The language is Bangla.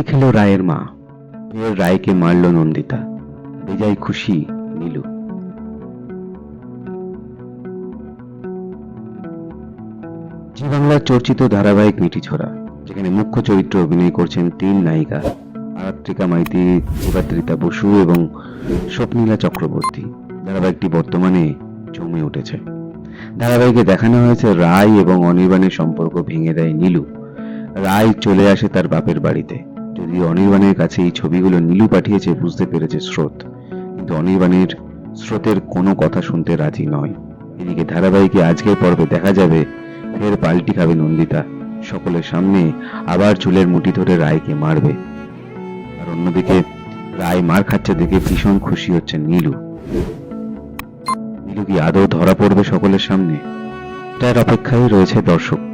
লাঠি খেল রায়ের মা। ফের রায়কে মারল নন্দিতা। বেজায় খুশি নীলু। জি বাংলার চর্চিত ধারাবাহিক মিটি ছোড়া, যেখানে মুখ্য চরিত্র অভিনয় করছেন তিন নায়িকা, আরাত্রিকা মাইতি জীবাত্রিতা বসু এবং স্বপ্নীলা চক্রবর্তী। ধারাবাহিকটি বর্তমানে জমে উঠেছে। ধারাবাহিকে দেখানো হয়েছে রায় এবং অনির্বাণের সম্পর্ক ভেঙে দেয় নীলু। রায় চলে আসে তার বাপের বাড়িতে। যদিও অনির্বাণের কাছে এই ছবিগুলো নীলু পাঠিয়েছে বুঝতে পেরেছে স্রোত। কিন্তু অনির্বাণের স্রোতের কোনো কথা শুনতে রাজি নয়। এদিকে ধারাবাহিকে আজকের পর্বে দেখা যাবে, ফের পাল্টি খাবে নন্দিতা। সকলের সামনে আবার চুলের মুঠি ধরে রায়কে মারবে। আর অন্যদিকে রায় মার খাচ্ছে দেখে ভীষণ খুশি হচ্ছে নীলু। নীলু কি আদৌ ধরা পড়বে সকলের সামনে? তার অপেক্ষায় রয়েছে দর্শক।